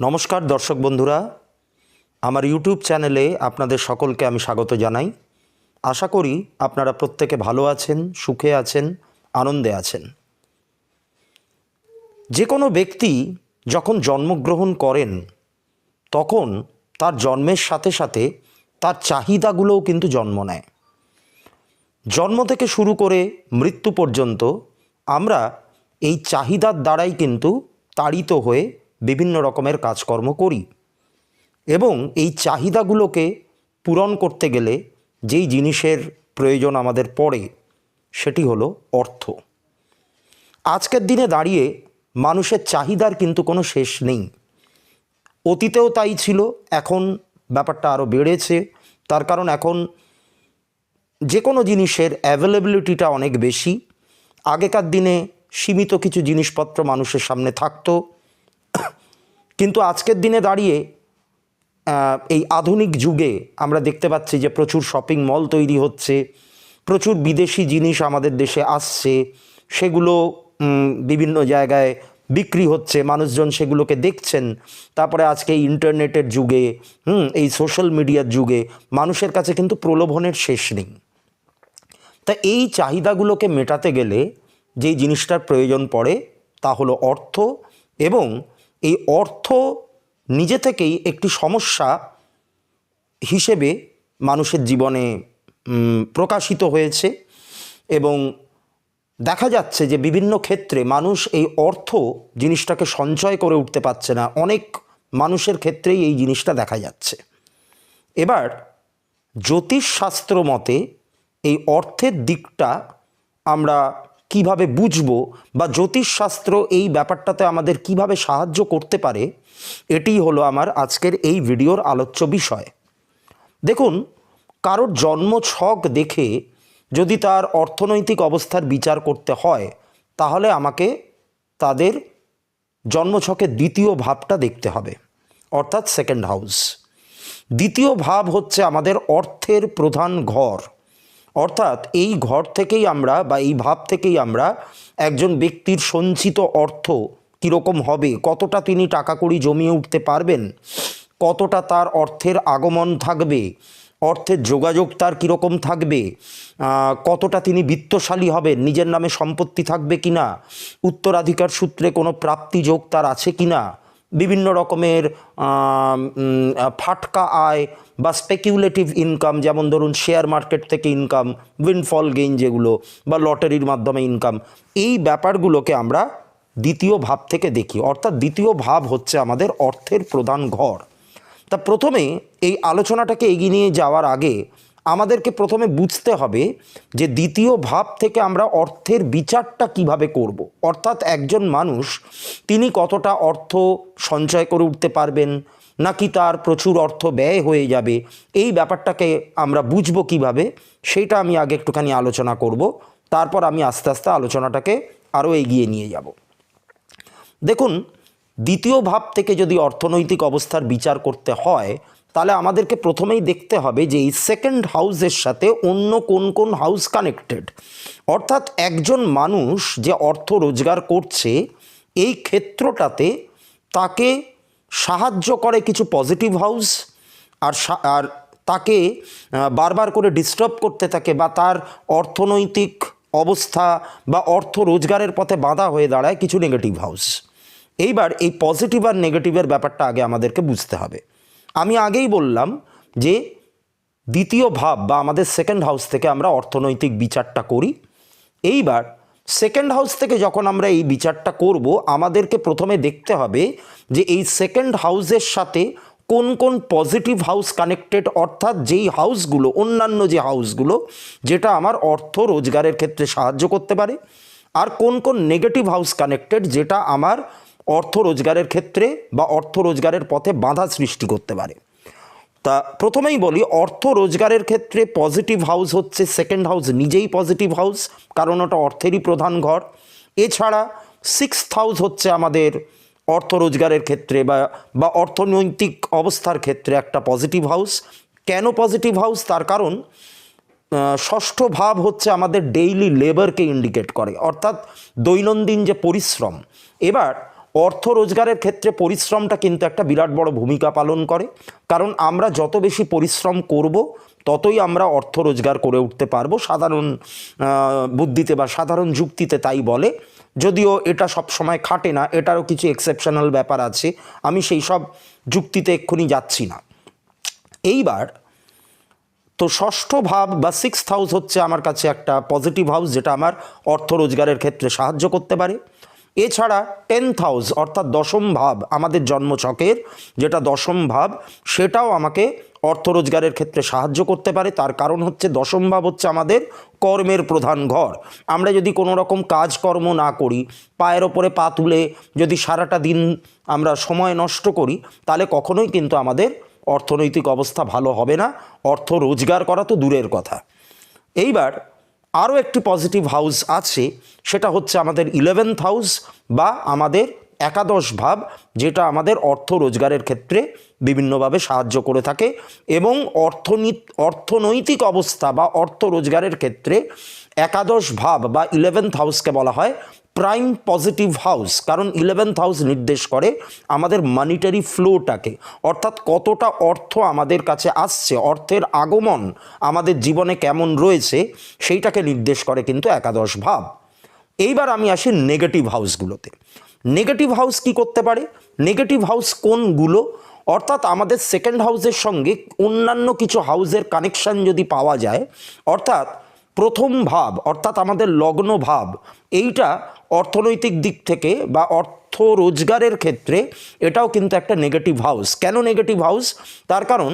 নমস্কার, দর্শক বন্ধুরা। আমার ইউটিউব চ্যানেলে আপনাদের সকলকে আমি স্বাগত জানাই। আশা করি আপনারা প্রত্যেকে ভালো আছেন, সুখে আছেন, আনন্দে আছেন। যে কোনো ব্যক্তি যখন জন্মগ্রহণ করেন, তখন তার জন্মের সাথে সাথে তার চাহিদাগুলোও কিন্তু জন্ম নেয়। জন্ম থেকে শুরু করে মৃত্যু পর্যন্ত আমরা এই চাহিদার দ্বারাই কিন্তু তাড়িত হয়ে বিভিন্ন রকমের কাজকর্ম করি। এবং এই চাহিদাগুলোকে পূরণ করতে গেলে যেই জিনিসের প্রয়োজন আমাদের পড়ে, সেটি হলো অর্থ। আজকের দিনে দাঁড়িয়ে মানুষের চাহিদার কিন্তু কোনো শেষ নেই। অতীতেও তাই ছিল, এখন ব্যাপারটা আরও বেড়েছে। তার কারণ এখন যে কোনো জিনিসের অ্যাভেলেবিলিটিটা অনেক বেশি। আগেকার দিনে সীমিত কিছু জিনিসপত্র মানুষের সামনে থাকতো। কিন্তু আজকের দিনে দাঁড়িয়ে এই আধুনিক যুগে আমরা দেখতে পাচ্ছি যে প্রচুর শপিং মল তৈরি হচ্ছে, প্রচুর বিদেশি জিনিস আমাদের দেশে আসছে, সেগুলো বিভিন্ন জায়গায় বিক্রি হচ্ছে, মানুষজন সেগুলোকে দেখছেন। তারপরে আজকে ইন্টারনেটের যুগে, হুম, এই সোশ্যাল মিডিয়ার যুগে মানুষের কাছে কিন্তু প্রলোভনের শেষ নেই। তা এই চাহিদাগুলোকে মেটাতে গেলে যেই জিনিসটার প্রয়োজন পড়ে তা হলো অর্থ এবং এই অর্থ নিজে থেকেই একটি সমস্যা হিসেবে মানুষের জীবনে প্রকাশিত হয়েছে এবং দেখা যাচ্ছে যে বিভিন্ন ক্ষেত্রে মানুষ এই অর্থ জিনিসটাকে সঞ্চয় করে উঠতে পারছে না। অনেক মানুষের ক্ষেত্রেই এই জিনিসটা দেখা যাচ্ছে। এবার জ্যোতিষশাস্ত্র মতে এই অর্থের দিকটা আমরা কীভাবে বুঝব বা জ্যোতিষশাস্ত্র এই ব্যাপারটাতে আমাদের কীভাবে সাহায্য করতে পারে, এটি হলো আমার আজকের এই ভিডিওর আলোচ্য বিষয়। দেখুন, কারোর জন্ম ছক দেখে যদি তার অর্থনৈতিক অবস্থার বিচার করতে হয়, তাহলে আমাকে তাদের জন্মছকের দ্বিতীয় ভাবটা দেখতে হবে, অর্থাৎ সেকেন্ড হাউস দ্বিতীয় ভাব হচ্ছে আমাদের অর্থের প্রধান ঘর। অর্থাৎ এই ঘর থেকেই আমরা বা এই ভাব থেকেই আমরা একজন ব্যক্তির সঞ্চিত অর্থ কীরকম হবে? কতটা তিনি টাকা কড়ি জমিয়ে উঠতে পারবেন? কতটা তার অর্থের আগমন থাকবে? অর্থের যোগাযোগ তার কীরকম থাকবে? কতটা তিনি বিত্তশালী হবেন? নিজের নামে সম্পত্তি থাকবে কিনা? উত্তরাধিকার সূত্রে কোনো প্রাপ্তি যোগ তার আছে কিনা? বিভিন্ন রকমের ফাটকা আয় বা স্পেকিউলেটিভ ইনকাম যেমন ধরুন শেয়ার মার্কেট থেকে ইনকাম উইনফল গেইন যেগুলো বা লটারির মাধ্যমে ইনকাম এই ব্যাপারগুলোকে আমরা দ্বিতীয় ভাব থেকে দেখি। অর্থাৎ দ্বিতীয় ভাব হচ্ছে আমাদের অর্থের প্রধান ঘর। তা প্রথমে এই আলোচনাটাকে এগিয়ে নিয়ে যাওয়ার আগে আমাদেরকে প্রথমে বুঝতে হবে যে দ্বিতীয় ভাব থেকে আমরা অর্থের বিচারটা কীভাবে করব। অর্থাৎ একজন মানুষ তিনি কতটা অর্থ সঞ্চয় করে উঠতে পারবেন, নাকি তার প্রচুর অর্থ ব্যয় হয়ে যাবে, এই ব্যাপারটাকে আমরা বুঝব কীভাবে সেইটা আমি আগে একটুখানি আলোচনা করব তারপর আমি আস্তে আস্তে আলোচনাটাকে আরও এগিয়ে নিয়ে যাব দেখুন, দ্বিতীয় ভাব থেকে যদি অর্থনৈতিক অবস্থার বিচার করতে হয় তাহলে আমাদেরকে প্রথমেই দেখতে হবে যে এই সেকেন্ড হাউসের সাথে অন্য কোন কোন হাউস কানেক্টেড অর্থাৎ একজন মানুষ যে অর্থ রোজগার করছে, এই ক্ষেত্রটাতে তাকে সাহায্য করে কিছু পজিটিভ হাউস আর আর তাকে বারবার করে ডিস্টার্ব করতে থাকে বা তার অর্থনৈতিক অবস্থা বা অর্থ রোজগারের পথে বাধা হয়ে দাঁড়ায় কিছু নেগেটিভ হাউস এইবার এই পজিটিভ আর নেগেটিভের ব্যাপারটা আগে আমাদেরকে বুঝতে হবে। আমি আগেই বললাম যে দ্বিতীয় ভাব বা আমাদের সেকেন্ড হাউস থেকে আমরা অর্থনৈতিক বিচারটা করি। এইবার সেকেন্ড হাউস থেকে যখন আমরা এই বিচারটা করব, আমাদেরকে প্রথমে দেখতে হবে যে এই সেকেন্ড হাউসের সাথে কোন কোন পজিটিভ হাউস কানেক্টেড অর্থাৎ যেই হাউসগুলো অন্যান্য যে হাউসগুলো যেটা আমার অর্থ রোজগারের ক্ষেত্রে সাহায্য করতে পারে, আর কোন কোন নেগেটিভ হাউস কানেক্টেড যেটা আমার অর্থ রোজগারের ক্ষেত্রে বা অর্থ রোজগারের পথে বাধা সৃষ্টি করতে পারে। তা প্রথমেই বলি, অর্থ রোজগারের ক্ষেত্রে পজিটিভ হাউস হচ্ছে সেকেন্ড হাউস নিজেই পজিটিভ হাউস কারণ ওটা অর্থেরই প্রধান ঘর। এছাড়া সিক্স হাউস হচ্ছে আমাদের অর্থ রোজগারের ক্ষেত্রে বা বা অর্থনৈতিক অবস্থার ক্ষেত্রে একটা পজিটিভ হাউস কেন পজিটিভ হাউস তার কারণ ষষ্ঠ ভাব হচ্ছে আমাদের ডেইলি লেবারকে ইন্ডিকেট করে, অর্থাৎ দৈনন্দিন যে পরিশ্রম। এবার অর্থ রোজগারের ক্ষেত্রে পরিশ্রমটা কিন্তু একটা বিরাট বড় ভূমিকা পালন করে। কারণ আমরা যত বেশি পরিশ্রম করব, ততই আমরা অর্থ রোজগার করে উঠতে পারব। সাধারণ বুদ্ধিতে বা সাধারণ যুক্তিতে তাই বলে। যদিও এটা সব সময় খাটে না, এটারও কিছু এক্সেপশনাল ব্যাপার আছে। আমি সেই সব যুক্তিতে এক্ষুনি যাচ্ছি না। এইবার তো ষষ্ঠ ভাব বা সিক্স হাউস হচ্ছে আমার কাছে একটা পজিটিভ হাউস যেটা আমার অর্থ রোজগারের ক্ষেত্রে সাহায্য করতে পারে। এছাড়া টেন্থ হাউস অর্থাৎ দশম ভাব, আমাদের জন্মছকের যেটা দশম ভাব, সেটাও আমাকে অর্থ রোজগারের ক্ষেত্রে সাহায্য করতে পারে। তার কারণ হচ্ছে দশম ভাব হচ্ছে আমাদের কর্মের প্রধান ঘর। আমরা যদি কোনো রকম কাজকর্ম না করি, পায়ের ওপরে পা তুলে যদি সারাটা দিন আমরা সময় নষ্ট করি, তাহলে কখনোই কিন্তু আমাদের অর্থনৈতিক অবস্থা ভালো হবে না। অর্থ রোজগার করা তো দূরের কথা। এইবার আরও একটি পজিটিভ হাউস আছে, সেটা হচ্ছে আমাদের ইলেভেন্থ হাউস বা আমাদের একাদশ ভাব, যেটা আমাদের অর্থ রোজগারের ক্ষেত্রে বিভিন্নভাবে সাহায্য করে থাকে এবং অর্থনীত, অর্থনৈতিক অবস্থা বা অর্থ রোজগারের ক্ষেত্রে একাদশ ভাব বা ইলেভেন্থ হাউসকে বলা হয় প্রাইম পজিটিভ হাউস কারণ ইলেভেন্থ হাউস নির্দেশ করে আমাদের মানিটারি ফ্লোটাকে অর্থাৎ কতটা অর্থ আমাদের কাছে আসছে, অর্থের আগমন আমাদের জীবনে কেমন রয়েছে, সেইটাকে নির্দেশ করে কিন্তু একাদশ ভাব। এইবার আমি আসি নেগেটিভ হাউসগুলোতে নেগেটিভ হাউস কি করতে পারে? নেগেটিভ হাউস কোনগুলো? অর্থাৎ আমাদের সেকেন্ড হাউসের সঙ্গে অন্যান্য কিছু হাউসের কানেকশন যদি পাওয়া যায়, অর্থাৎ প্রথম ভাব, অর্থাৎ আমাদের লগ্ন ভাব, এইটা অর্থনৈতিক দিক থেকে বা অর্থ রোজগারের ক্ষেত্রে এটাও কিন্তু একটা নেগেটিভ হাউস কেন নেগেটিভ হাউস তার কারণ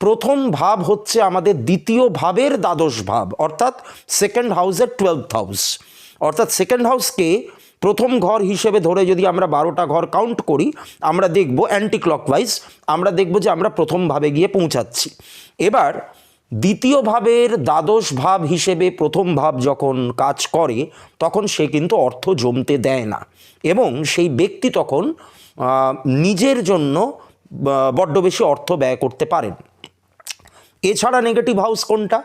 প্রথম ভাব হচ্ছে আমাদের দ্বিতীয় ভাবের দ্বাদশ ভাব, অর্থাৎ সেকেন্ড হাউসের টুয়েলভ হাউস অর্থাৎ সেকেন্ড হাউসকে প্রথম ঘর হিসেবে ধরে যদি আমরা বারোটা ঘর কাউন্ট করি, আমরা দেখব অ্যান্টি ক্লকওয়াইজ আমরা দেখব যে আমরা প্রথম ভাবে গিয়ে পৌঁছাচ্ছি। এবার দ্বিতীয় ভাবের দ্বাদশ ভাব হিসেবে প্রথম ভাব যখন কাজ করে, তখন সে কিন্তু অর্থ জমতে দেয় না। এবং সেই ব্যক্তি তখন নিজের জন্য বড্ড বেশি অর্থ ব্যয় করতে পারেন। এছাড়া নেগেটিভ হাউস কোনটা?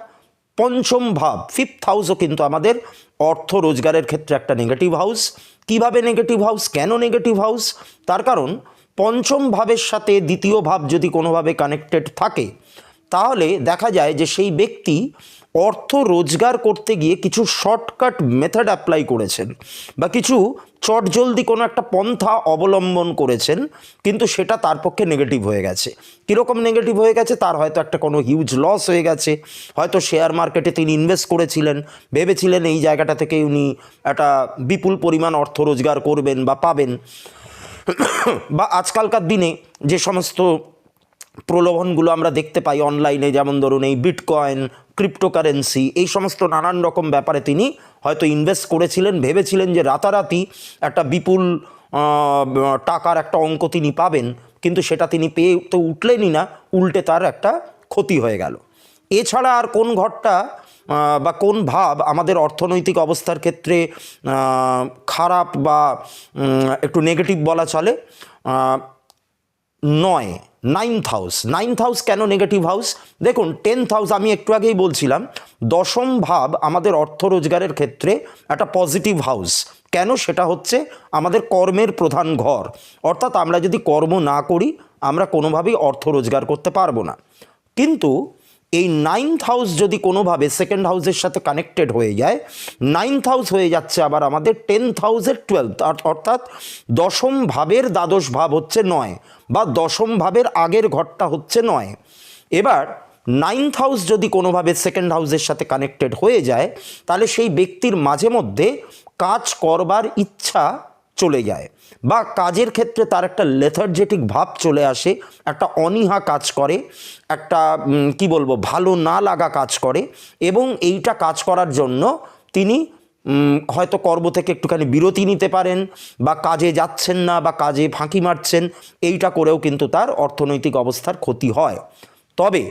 পঞ্চম ভাব ফিফথ হাউসও কিন্তু আমাদের অর্থ রোজগারের ক্ষেত্রে একটা নেগেটিভ হাউস কীভাবে নেগেটিভ হাউস কেন নেগেটিভ হাউস তার কারণ, পঞ্চম ভাবের সাথে দ্বিতীয় ভাব যদি কোনোভাবে কানেক্টেড থাকে তাহলে দেখা যায় যে সেই ব্যক্তি অর্থ রোজগার করতে গিয়ে কিছু শর্টকাট মেথড অ্যাপ্লাই করেছেন বা কিছু চটজলদি কোনো একটা পন্থা অবলম্বন করেছেন, কিন্তু সেটা তার পক্ষে নেগেটিভ হয়ে গেছে। কীরকম নেগেটিভ হয়ে গেছে? তার হয়তো একটা কোনো হিউজ লস হয়ে গেছে। হয়তো শেয়ার মার্কেটে তিনি ইনভেস্ট করেছিলেন, ভেবেছিলেন এই জায়গাটা থেকে উনি একটা বিপুল পরিমাণ অর্থ রোজগার করবেন বা পাবেন। বা আজকালকার দিনে যে সমস্ত প্রলোভনগুলো আমরা দেখতে পাই অনলাইনে, যেমন ধরুন এই বিটকয়েন ক্রিপ্টোকারেন্সি এই সমস্ত নানান রকম ব্যাপারে তিনি হয়তো ইনভেস্ট করেছিলেন, ভেবেছিলেন যে রাতারাতি একটা বিপুল টাকার একটা অঙ্ক তিনি পাবেন, কিন্তু সেটা তিনি পেয়ে তো উঠলেনই না, উল্টে তার একটা ক্ষতি হয়ে গেল। এছাড়া আর কোন ঘরটা বা কোন ভাব আমাদের অর্থনৈতিক অবস্থার ক্ষেত্রে খারাপ বা একটু নেগেটিভ বলা চলে নয় নাইন্থ হাউস নাইন্থ হাউস কেন নেগেটিভ হাউস দেখুন টেন্থ হাউস আমি একটু আগেই বলছিলাম, দশম ভাব আমাদের অর্থ রোজগারের ক্ষেত্রে একটা পজিটিভ হাউস কেন? সেটা হচ্ছে আমাদের কর্মের প্রধান ঘর। অর্থাৎ আমরা যদি কর্ম না করি, আমরা কোনোভাবেই অর্থ রোজগার করতে পারব না। কিন্তু এই নাইন্থ হাউস যদি কোনোভাবে সেকেন্ড হাউসের সাথে কানেক্টেড হয়ে যায় নাইন্থ হাউস হয়ে যাচ্ছে আবার আমাদের টেন্থ হাউসের টুয়েলথ অর্থাৎ দশম ভাবের দ্বাদশ ভাব হচ্ছে নয় বা দশম ভাবের আগের ঘরটা হচ্ছে নয়। এবার নাইন্থ হাউস যদি কোনোভাবে সেকেন্ড হাউসের সাথে কানেক্টেড হয়ে যায়, তাহলে সেই ব্যক্তির মাঝে মধ্যে কাজ করবার ইচ্ছা চলে যায়। বা কাজের ক্ষেত্রে তার একটা লেথার্জেটিক ভাব চলে আসে, একটা অনীহা কাজ করে, একটা কি বলব, ভালো না লাগা কাজ করে এবং এইটা কাজ করার জন্য তিনি হয়তো কর্ম থেকে একটুখানি বিরতি নিতে পারেন বা কাজে যাচ্ছেন না বা কাজে ফাঁকি মারছেন, এইটা করেও কিন্তু তার অর্থনৈতিক অবস্থার ক্ষতি হয়। তবে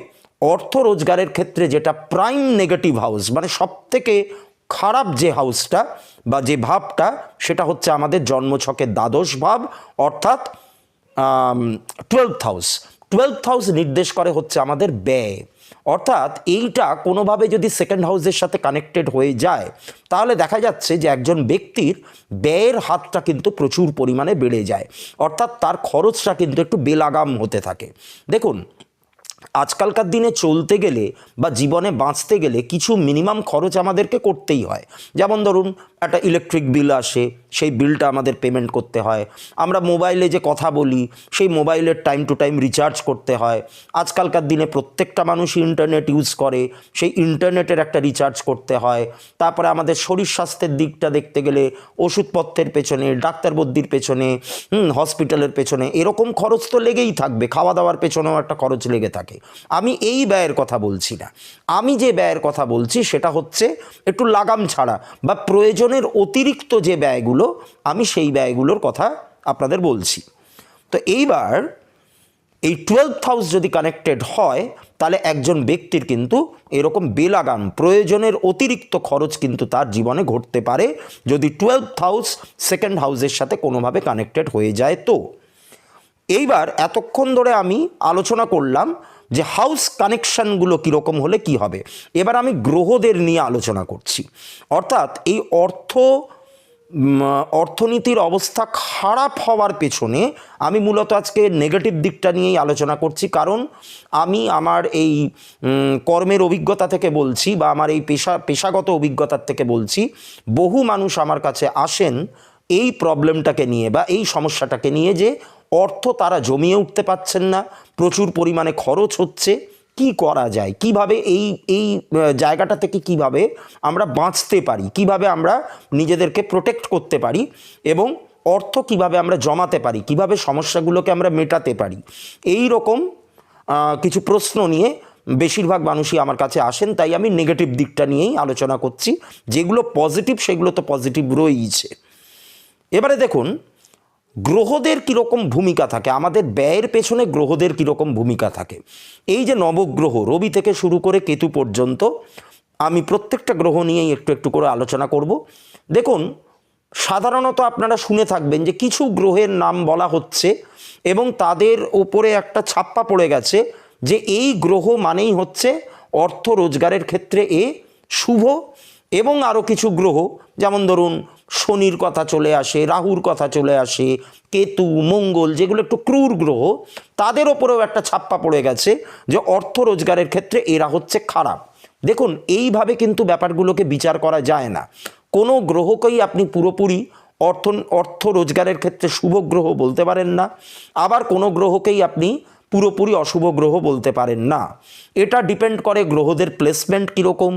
অর্থ রোজগারের ক্ষেত্রে যেটা প্রাইম নেগেটিভ হাউস মানে সব থেকে খারাপ যে হাউসটা বা যে ভাবটা, সেটা হচ্ছে আমাদের জন্মছকের দ্বাদশ ভাব, অর্থাৎ টুয়েলভ হাউস টুয়েলভ হাউস নির্দেশ করে হচ্ছে আমাদের ব্যয়। অর্থাৎ এইটা কোনোভাবে যদি সেকেন্ড হাউসের সাথে কানেক্টেড হয়ে যায়, তাহলে দেখা যাচ্ছে যে একজন ব্যক্তির ব্যয়ের হাতটা কিন্তু প্রচুর পরিমাণে বেড়ে যায়। অর্থাৎ তার খরচটা কিন্তু একটু বেলাগাম হতে থাকে। দেখুন আজকালকার দিনে চলতে গেলে বা জীবনে বাঁচতে গেলে কিছু মিনিমাম খরচ আমাদেরকে করতেই হয়। যেমন ধরুন একটা ইলেকট্রিক বিল আসে, সেই বিলটা আমাদের পেমেন্ট করতে হয়। আমরা মোবাইলে যে কথা বলি, সেই মোবাইলের টাইম টু টাইম রিচার্জ করতে হয়। আজকালকার দিনে প্রত্যেকটা মানুষই ইন্টারনেট ইউজ করে, সেই ইন্টারনেটের একটা রিচার্জ করতে হয়। তারপরে আমাদের শরীর স্বাস্থ্যের দিকটা দেখতে গেলে, ওষুধপত্রের পেছনে, ডাক্তার বদ্যির পেছনে, হুম হসপিটালের পেছনে, এরকম খরচ তো লেগেই থাকবে। খাওয়া দাওয়ার পেছনেও একটা খরচ লেগে থাকে। আমি এই ব্যয়ের কথা বলছি না। আমি যে ব্যয়ের কথা বলছি, সেটা হচ্ছে একটু লাগাম ছাড়া বা প্রয়োজনের অতিরিক্ত যে ব্যয়গুলো, আমি সেই ব্যয়গুলোর কথা আপনাদের বলছি। তো এইবার এই টুয়েলভ হাউস যদি কানেক্টেড হয়, তাহলে একজন ব্যক্তির কিন্তু এরকম বেলাগাম, প্রয়োজনের অতিরিক্ত খরচ কিন্তু তার জীবনে ঘটতে পারে, যদি টুয়েলভ হাউস সেকেন্ড হাউসের সাথে কোনোভাবে কানেক্টেড হয়ে যায় তো। এইবার এতক্ষণ ধরে আমি আলোচনা করলাম যে হাউস কানেকশানগুলো কীরকম হলে কি হবে? এবার আমি গ্রহদের নিয়ে আলোচনা করছি। অর্থাৎ এই অর্থ অর্থনীতির অবস্থা খারাপ হওয়ার পেছনে আমি মূলত আজকে নেগেটিভ দিকটা নিয়েই আলোচনা করছি। কারণ আমি আমার এই কর্মের অভিজ্ঞতা থেকে বলছি বা আমার এই পেশা, পেশাগত অভিজ্ঞতার থেকে বলছি, বহু মানুষ আমার কাছে আসেন এই প্রবলেমটাকে নিয়ে বা এই সমস্যাটাকে নিয়ে যে অর্থ তারা জমিয়ে উঠতে পারছেন না, প্রচুর পরিমাণে খরচ হচ্ছে, কি করা যায়? কীভাবে এই এই জায়গাটা থেকে কীভাবে আমরা বাঁচতে পারি? কীভাবে আমরা নিজেদেরকে প্রোটেক্ট করতে পারি? এবং অর্থ কীভাবে আমরা জমাতে পারি? কীভাবে সমস্যাগুলোকে আমরা মেটাতে পারি? এই রকম কিছু প্রশ্ন নিয়ে বেশিরভাগ মানুষই আমার কাছে আসেন, তাই আমি নেগেটিভ দিকটা নিয়েই আলোচনা করছি। যেগুলো পজিটিভ সেগুলো তো পজিটিভ রয়েইছে। এবারে দেখুন গ্রহদের কীরকম ভূমিকা থাকে? আমাদের ব্যয়ের পেছনে গ্রহদের কীরকম ভূমিকা থাকে? এই যে নবগ্রহ, রবি থেকে শুরু করে কেতু পর্যন্ত, আমি প্রত্যেকটা গ্রহ নিয়েই একটু একটু করে আলোচনা করব। দেখুন, সাধারণত আপনারা শুনে থাকবেন যে কিছু গ্রহের নাম বলা হচ্ছে এবং তাদের ওপরে একটা ছাপ্পা পড়ে গেছে যে এই গ্রহ মানেই হচ্ছে অর্থ রোজগারের ক্ষেত্রে এ শুভ এবং আরও কিছু গ্রহ। যেমন ধরুন শনির কথা চলে আসে, রাহুর কথা চলে আসে, কেতু, মঙ্গল যেগুলো একটু ক্রূর গ্রহ, তাদের ওপরেও একটা ছাপ্পা পড়ে গেছে যে অর্থ রোজগারের ক্ষেত্রে এরা হচ্ছে খারাপ। দেখুন, এইভাবে কিন্তু ব্যাপারগুলোকে বিচার করা যায় না। কোনো গ্রহকেই আপনি পুরোপুরি অর্থ অর্থ রোজগারের ক্ষেত্রে শুভ গ্রহ বলতে পারেন না, আবার কোনো গ্রহকেই আপনি পুরোপুরি অশুভ গ্রহ বলতে পারেন না। এটা ডিপেন্ড করে গ্রহদের প্লেসমেন্ট কীরকম,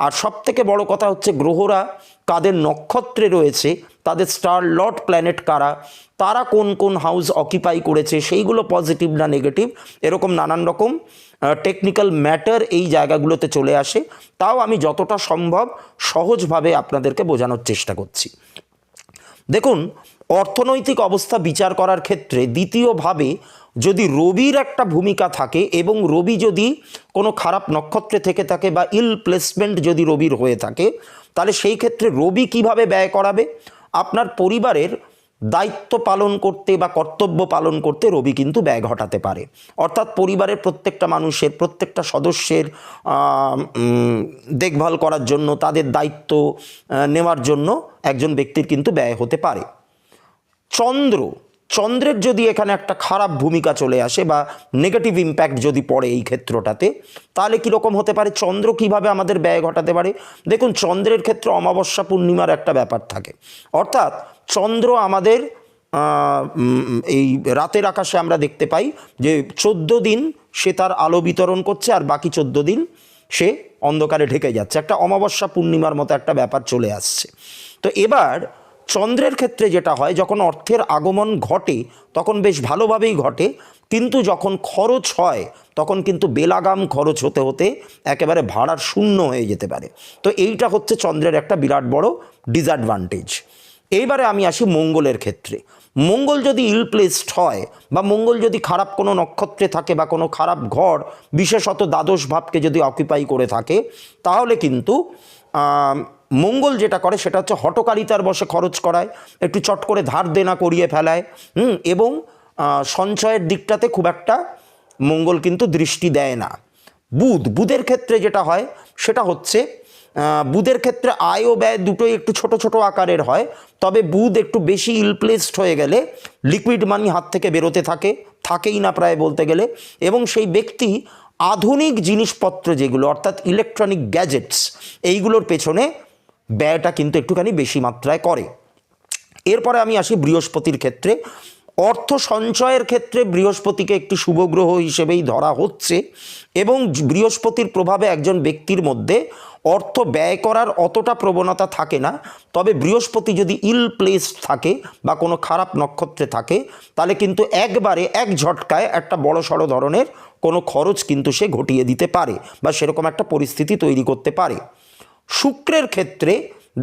আর সব থেকে বড় কথা হচ্ছে গ্রহরা কাদের নক্ষত্রে রয়েছে, তাদের স্টার লট প্ল্যানেট কারা, তারা কোন কোন হাউস অকিপাই করেছে, সেইগুলো পজিটিভ না নেগেটিভ এরকম নানান রকম টেকনিক্যাল ম্যাটার এই জায়গাগুলোতে চলে আসে। তাও আমি যতটা সম্ভব সহজভাবে আপনাদেরকে বোঝানোর চেষ্টা করছি। দেখুন, অর্থনৈতিক অবস্থা বিচার করার ক্ষেত্রে দ্বিতীয়ভাবে যদি রবির একটা ভূমিকা থাকে এবং রবি যদি কোনো খারাপ নক্ষত্রে থেকে থাকে বা ইল প্লেসমেন্ট যদি রবির হয়ে থাকে তাহলে সেই ক্ষেত্রে রবি কীভাবে ব্যয় করাবে? আপনার পরিবারের দায়িত্ব পালন করতে বা কর্তব্য পালন করতে রবি কিন্তু ব্যয় ঘটাতে পারে। অর্থাৎ পরিবারের প্রত্যেকটা মানুষের, প্রত্যেকটা সদস্যের দেখভাল করার জন্য, তাদের দায়িত্ব নেওয়ার জন্য একজন ব্যক্তির কিন্তু ব্যয় হতে পারে। চন্দ্র চন্দ্রের যদি এখানে একটা খারাপ ভূমিকা চলে আসে বা নেগেটিভ ইম্প্যাক্ট যদি পড়ে এই ক্ষেত্রটাতে, তাহলে কীরকম হতে পারে? চন্দ্র কীভাবে আমাদের ব্যয় ঘটাতে পারে? দেখুন, চন্দ্রের ক্ষেত্রে অমাবস্যা পূর্ণিমার একটা ব্যাপার থাকে। অর্থাৎ চন্দ্র আমাদের এই রাতের আকাশে আমরা দেখতে পাই যে চোদ্দ দিন সে তার আলো বিতরণ করছে আর বাকি চোদ্দ দিন সে অন্ধকারে ঢেকে যাচ্ছে। একটা অমাবস্যা পূর্ণিমার মতো একটা ব্যাপার চলে আসছে। তো এবার চন্দ্রের ক্ষেত্রে যেটা হয়, যখন অর্থের আগমন ঘটে, তখন বেশ ভালোভাবেই ঘটে। কিন্তু যখন খরচ হয়, তখন কিন্তু বেলাগাম খরচ হতে হতে একেবারে ভাড়ার শূন্য হয়ে যেতে পারে। তো এইটা হচ্ছে চন্দ্রের একটা বিরাট বড় ডিসঅ্যাডভান্টেজ এইবারে আমি আসি মঙ্গলের ক্ষেত্রে। মঙ্গল যদি ইল প্লেসড হয় বা মঙ্গল যদি খারাপ কোনো নক্ষত্রে থাকে বা কোনো খারাপ ঘর, বিশেষত দ্বাদশ ভাবকে যদি অকুপাই করে থাকে, তাহলে কিন্তু মঙ্গল যেটা করে সেটা হচ্ছে হটকারিতার বসে খরচ করায়, একটু চট করে ধার দেনা করিয়ে ফেলায়, হুম, এবং সঞ্চয়ের দিকটাতে খুব একটা মঙ্গল কিন্তু দৃষ্টি দেয় না। বুধ, বুধের ক্ষেত্রে যেটা হয় সেটা হচ্ছে বুধের ক্ষেত্রে আয় ও ব্যয় দুটোই একটু ছোট ছোট আকারের হয়, তবে বুধ একটু বেশি ইলপ্লেসড হয়ে গেলে লিকুইড মানি হাত থেকে বেরোতে থাকে, থাকেই না প্রায় বলতে গেলে, এবং সেই ব্যক্তি আধুনিক জিনিসপত্র যেগুলো, অর্থাৎ ইলেকট্রনিক গ্যাজেটস এইগুলোর পেছনে ব্যয়টা কিন্তু একটুখানি বেশি মাত্রায় করে। এরপরে আমি আসি বৃহস্পতির ক্ষেত্রে। অর্থ সঞ্চয়ের ক্ষেত্রে বৃহস্পতিকে একটি শুভ গ্রহ হিসেবেই ধরা হচ্ছে এবং বৃহস্পতির প্রভাবে একজন ব্যক্তির মধ্যে অর্থ ব্যয় করার অতটা প্রবণতা থাকে না। তবে বৃহস্পতি যদি ইল প্লেসড থাকে বা কোনো খারাপ নক্ষত্রে থাকে, তাহলে কিন্তু একবারে এক ঝটকায় একটা বড় সড়ো ধরনের কোনো খরচ কিন্তু সে ঘটিয়ে দিতে পারে বা সেরকম একটা পরিস্থিতি তৈরি করতে পারে। শুক্রের ক্ষেত্রে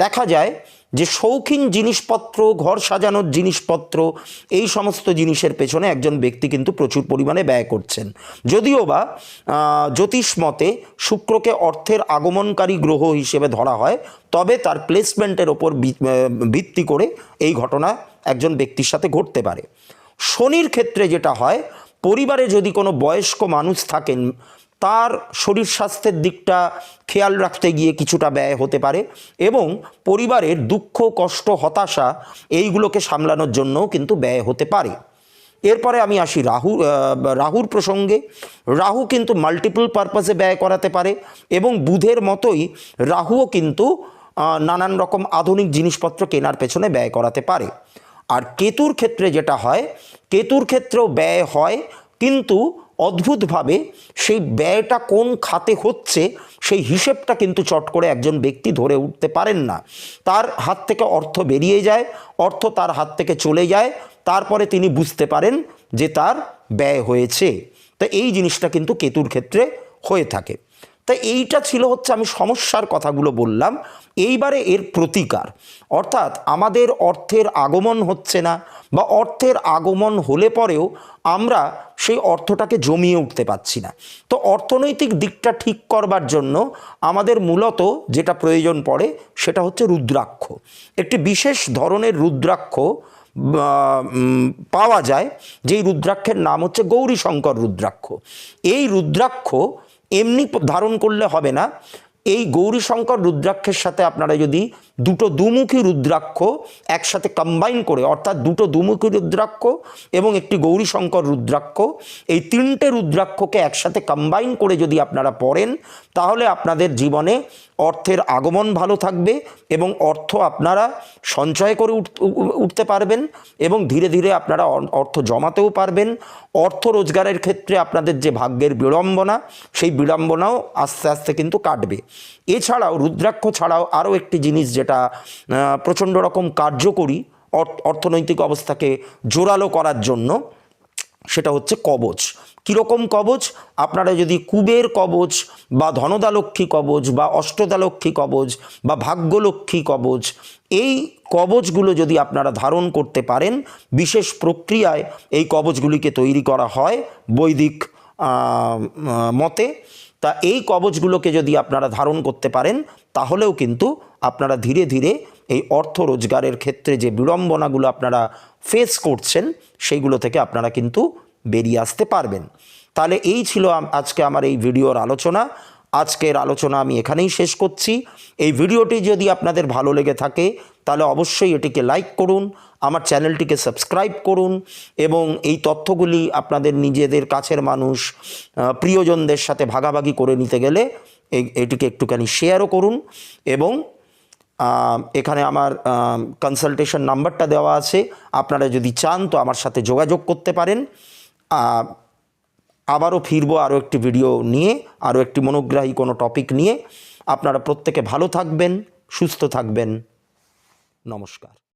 দেখা যায় যে শৌখিন জিনিসপত্র, ঘর সাজানোর জিনিসপত্র, এই সমস্ত জিনিসের পেছনে একজন ব্যক্তি কিন্তু প্রচুর পরিমাণে ব্যয় করছেন। যদিও বা জ্যোতিষ মতে শুক্রকে অর্থের আগমনকারী গ্রহ হিসেবে ধরা হয়, তবে তার প্লেসমেন্টের ওপর ভিত্তি করে এই ঘটনা একজন ব্যক্তির সাথে ঘটতে পারে। শনির ক্ষেত্রে যেটা হয়, পরিবারে যদি কোনো বয়স্ক মানুষ থাকেন তার শরীর স্বাস্থ্যের দিকটা খেয়াল রাখতে গিয়ে কিছুটা ব্যয় হতে পারে এবং পরিবারের দুঃখ, কষ্ট, হতাশা এইগুলোকে সামলানোর জন্যও কিন্তু ব্যয় হতে পারে। এরপরে আমি আসি রাহু রাহুর প্রসঙ্গে। রাহু কিন্তু মাল্টিপল পারপাসে ব্যয় করাতে পারে এবং বুধের মতোই রাহুও কিন্তু নানান রকম আধুনিক জিনিসপত্র কেনার পেছনে ব্যয় করাতে পারে। আর কেতুর ক্ষেত্রে যেটা হয়, কেতুর ক্ষেত্রেও ব্যয় হয়, কিন্তু অদ্ভুতভাবে সেই ব্যয়টা কোন খাতে হচ্ছে সেই হিসেবটা কিন্তু চট করে একজন ব্যক্তি ধরে উঠতে পারেন না। তার হাত থেকে অর্থ বেরিয়ে যায়, অর্থ তার হাত থেকে চলে যায়, তারপরে তিনি বুঝতে পারেন যে তার ব্যয় হয়েছে। তো এই জিনিসটা কিন্তু কেতুর ক্ষেত্রে হয়ে থাকে। তা এইটা ছিল হচ্ছে আমি সমস্যার কথাগুলো বললাম। এইবারে এর প্রতিকার। অর্থাৎ আমাদের অর্থের আগমন হচ্ছে না বা অর্থের আগমন হলে পরেও আমরা সেই অর্থটাকে জমিয়ে উঠতে পারছি না। তো অর্থনৈতিক দিকটা ঠিক করবার জন্য আমাদের মূলত যেটা প্রয়োজন পড়ে সেটা হচ্ছে রুদ্রাক্ষ। একটি বিশেষ ধরনের রুদ্রাক্ষ পাওয়া যায়, যেই রুদ্রাক্ষের নাম হচ্ছে গৌরীশঙ্কর রুদ্রাক্ষ। এই রুদ্রাক্ষ এমনি ধারণ করলে হবে না। এই গৌরীশঙ্কর রুদ্রাক্ষের সাথে আপনারা যদি দুটো দুমুখী রুদ্রাক্ষ একসাথে কম্বাইন করে, অর্থাৎ দুটো দুমুখী রুদ্রাক্ষ এবং একটি গৌরীশঙ্কর রুদ্রাক্ষ, এই তিনটে রুদ্রাক্ষকে একসাথে কম্বাইন করে যদি আপনারা পড়েন, তাহলে আপনাদের জীবনে অর্থের আগমন ভালো থাকবে এবং অর্থ আপনারা সঞ্চয় করে উঠ- উঠতে পারবেন এবং ধীরে ধীরে আপনারা অর্থ জমাতেও পারবেন। অর্থ রোজগারের ক্ষেত্রে আপনাদের যে ভাগ্যের বিড়ম্বনা, সেই বিড়ম্বনাও আস্তে আস্তে কিন্তু কাটবে। এছাড়াও রুদ্রাক্ষ ছাড়াও আরও একটি জিনিস যেটা প্রচণ্ড রকম কার্যকরী অর- অর্থনৈতিক অবস্থাকে জোরালো করার জন্য, সেটা হচ্ছে কবচ। কীরকম কবচ? আপনারা যদি কুবের কবচ বা ধনদালক্ষ্মী কবচ বা অষ্টদালক্ষ্মী কবচ বা ভাগ্যলক্ষ্মী কবচ, এই কবচগুলো যদি আপনারা ধারণ করতে পারেন, বিশেষ প্রক্রিয়ায় এই কবচগুলিকে তৈরি করা হয় বৈদিক মতে, তা এই কবচগুলোকে যদি আপনারা ধারণ করতে পারেন, তাহলেও কিন্তু আপনারা ধীরে ধীরে এই অর্থ রোজগারের ক্ষেত্রে যে বিড়ম্বনাগুলো আপনারা ফেস করছেন, সেইগুলো থেকে আপনারা কিন্তু বেরিয়ে আসতে পারবেন। তাহলে এই ছিল আজকে আমার এই ভিডিওর আলোচনা। আজকের আলোচনা আমি এখানেই শেষ করছি। এই ভিডিওটি যদি আপনাদের ভালো লেগে থাকে, তাহলে অবশ্যই এটিকে লাইক করুন, আমার চ্যানেলটিকে সাবস্ক্রাইব করুন এবং এই তথ্যগুলি আপনাদের নিজেদের কাছের মানুষ প্রিয়জনদের সাথে ভাগাভাগি করে নিতে গেলে এটিকে একটুখানি শেয়ারও করুন এবং এখানে আমার কনসালটেশন নাম্বারটা দেওয়া আছে। আপনারা যদি চান তো আমার সাথে যোগাযোগ করতে পারেন। আবারও ফিরবো আরও একটি ভিডিও নিয়ে, আরও একটি মনোগ্রাহী কোনো টপিক নিয়ে। আপনারা প্রত্যেকে ভালো থাকবেন, সুস্থ থাকবেন। নমস্কার।